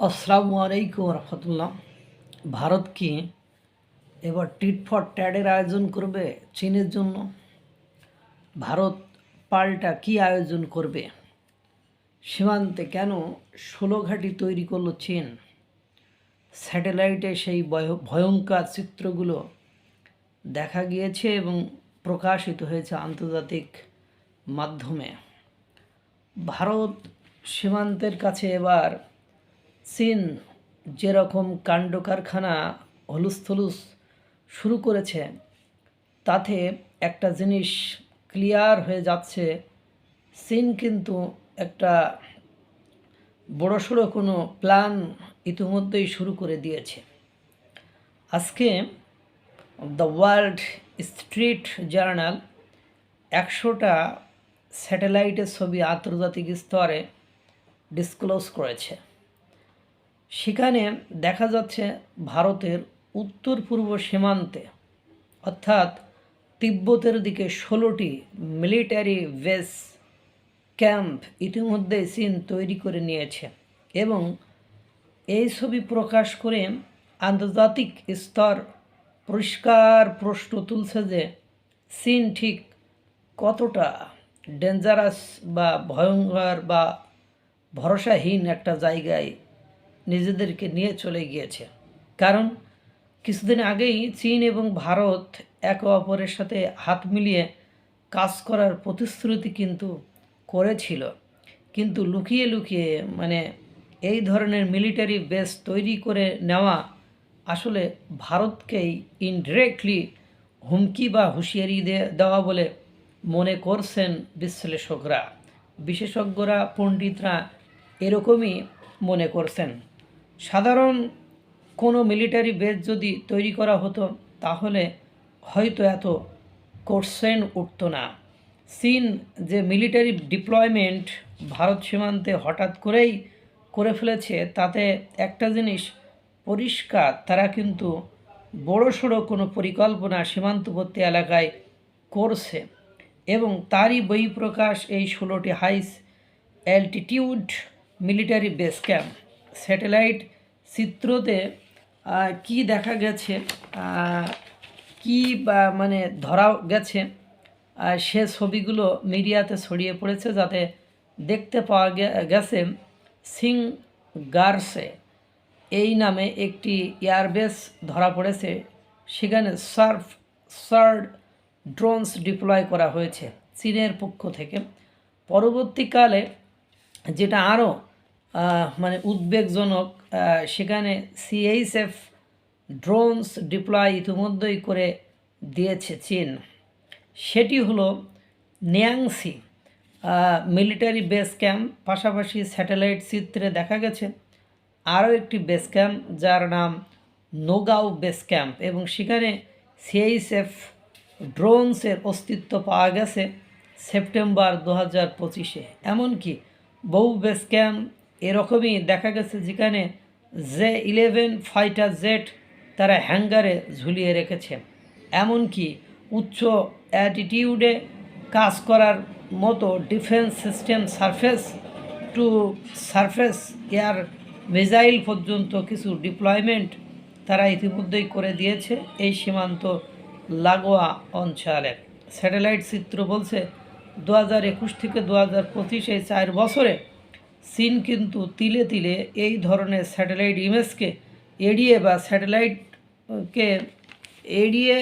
আসসালামু আলাইকুম রহমতুল্লাহ। ভারত কি এবার টিট ফর ট্যাডের আয়োজন করবে চীনের জন্য? ভারত পাল্টা কি আয়োজন করবে? সীমান্তে কেন ষোলো ঘাঁটি তৈরি করল চীন? স্যাটেলাইটে সেই ভয়- ভয়ঙ্কর চিত্রগুলো দেখা গিয়েছে এবং প্রকাশিত হয়েছে আন্তর্জাতিক মাধ্যমে। ভারত সীমান্তের কাছে এবার চীন যেরকম কাণ্ড কারখানা হলুস্থলুস শুরু করেছে, তাতে একটা জিনিস ক্লিয়ার হয়ে যাচ্ছে চীন কিন্তু একটা বড়সড় কোনো প্ল্যান ইতিমধ্যেই শুরু করে দিয়েছে। আজকে দ্য ওয়ার্ল্ড স্ট্রিট জার্নাল একশোটা স্যাটেলাইটের ছবি আন্তর্জাতিক স্তরে ডিসক্লোজ করেছে। সেখানে দেখা যাচ্ছে ভারতের উত্তর পূর্ব সীমান্তে, অর্থাৎ তিব্বতের দিকে ষোলোটি মিলিটারি বেস ক্যাম্প ইতিমধ্যে চীন তৈরি করে নিয়েছে এবং এই ছবি প্রকাশ করে আন্তর্জাতিক স্তর পরিষ্কার প্রশ্ন তুলছে যে চীন ঠিক কতটা ডেঞ্জারাস বা ভয়ঙ্কর বা ভরসাহীন একটা জায়গায় নিজেদেরকে নিয়ে চলে গিয়েছে। কারণ কিছুদিন আগেই চীন এবং ভারত একে অপরের সাথে হাত মিলিয়ে কাজ করার প্রতিশ্রুতি কিন্তু করেছিল। কিন্তু লুকিয়ে লুকিয়ে মানে এই ধরনের মিলিটারি বেস তৈরি করে নেওয়া আসলে ভারতকেই ইনডিরেক্টলি হুমকি বা হুঁশিয়ারি দেওয়া বলে মনে করছেন বিশ্লেষকরা। বিশেষজ্ঞরা, পণ্ডিতরা এরকমই মনে করছেন। সাধারণ কোনো মিলিটারি বেস যদি তৈরি করা হতো, তাহলে হয়তো এত কোশ্চেন উঠতো না। চীন যে মিলিটারি ডিপ্লয়মেন্ট ভারত সীমান্তে হঠাৎ করেই করে ফেলেছে, তাতে একটা জিনিস পরিষ্কার, তারা কিন্তু বড়সড় কোনো পরিকল্পনা সীমান্তবর্তী এলাকায় করছে এবং তারই বহিঃপ্রকাশ এই ষোলোটি high altitude military base camp satellite চিত্রতে কি দেখা গেছে কি মানে ধরা গেছে সে ছবিগুলো মিডিয়াতে ছড়িয়ে পড়েছে যাতে দেখতে পাওয়া গেছে সিং গার্সে। এই নামে একটি এয়ারবেস ধরা পড়েছে, সেখানে সার্ফ, সার্ড ড্রোনস ডিপ্লয় করা হয়েছে চীনের পক্ষ থেকে। পরবর্তীকালে যেটা আরও মানে উদ্বেগজনক সেখানে সিএইচএফ ড্রোনস ডিপ্লয় ইতিমধ্যেই করে দিয়েছে চীন। সেটি হলো নিয়াংসি মিলিটারি বেস ক্যাম্প, পাশাপাশি স্যাটেলাইট চিত্রে দেখা গেছে আরও একটি বেস ক্যাম্প যার নাম নোগাঁও বেস ক্যাম্প এবং সেখানে সিএইচএফ ড্রোনসের অস্তিত্ব পাওয়া গেছে সেপ্টেম্বর দু হাজার পঁচিশে। এমনকি বহু বেস ক্যাম্প এরকমই দেখা গেছে যেখানে জে ইলেভেন, ফাইটার জেট তারা হ্যাঙ্গারে ঝুলিয়ে রেখেছে। এমনকি উচ্চ অ্যাটিটিউডে কাজ করার মতো defence system surface to surface air missile পর্যন্ত কিছু ডিপ্লয়মেন্ট তারা ইতিমধ্যেই করে দিয়েছে এই সীমান্ত লাগোয়া অঞ্চলে। স্যাটেলাইট চিত্র বলছে, দু হাজার একুশ থেকে দু হাজার পঁচিশ এই চার বছরে চীন কিন্তু তিলে তিলে এই ধরনের স্যাটেলাইট ইমেজকে এড়িয়ে বা স্যাটেলাইটকে এড়িয়ে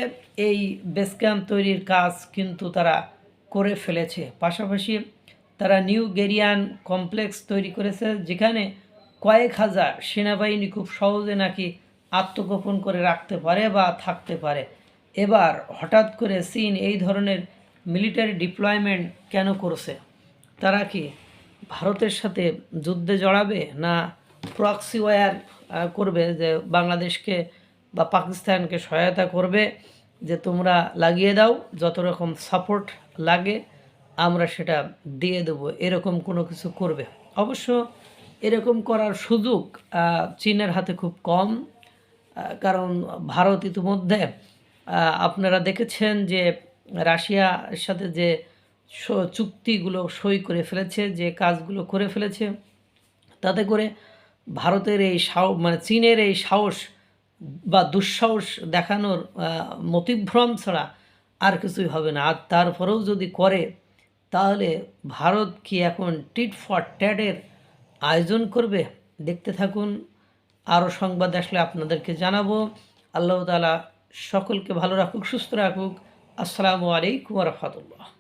এই বেস ক্যাম্প তৈরির কাজ কিন্তু তারা করে ফেলেছে। পাশাপাশি তারা নিউ গেরিয়ান কমপ্লেক্স তৈরি করেছে, যেখানে কয়েক হাজার সেনাবাহিনী খুব সহজে নাকি আত্মগোপন করে রাখতে পারে বা থাকতে পারে। এবার হঠাৎ করে চীন এই ধরনের মিলিটারি ডিপ্লয়মেন্ট কেন করছে? তারা কি ভারতের সাথে যুদ্ধে জড়াবে না প্রক্সি ওয়ার করবে যে বাংলাদেশকে বা পাকিস্তানকে সহায়তা করবে, যে তোমরা লাগিয়ে দাও, যত রকম সাপোর্ট লাগে, আমরা সেটা দিয়ে দেবো। এরকম কোনো কিছু করবে অবশ্য এরকম করার সুযোগ চীনের হাতে খুব কম কারণ ভারত ইতিমধ্যে আপনারা দেখেছেন যে রাশিয়ার সাথে যে চুক্তিগুলো সই করে ফেলেছে, যে কাজগুলো করে ফেলেছে, তাতে করে ভারতের এই সাহস মানে চীনের এই সাহস বা দুঃসাহস দেখানোর মতিভ্রম ছাড়া আর কিছুই হবে না। আর তারপরেও যদি করে, তাহলে ভারত কি এখন টিট ফর ট্যাডের আয়োজন করবে? দেখতে থাকুন। আরও সংবাদ আসলে আপনাদেরকে জানাব। আল্লাহ তালা সকলকে ভালো রাখুক, সুস্থ রাখুক। আসসালামু আলাইকুম রহমতুল্লাহ।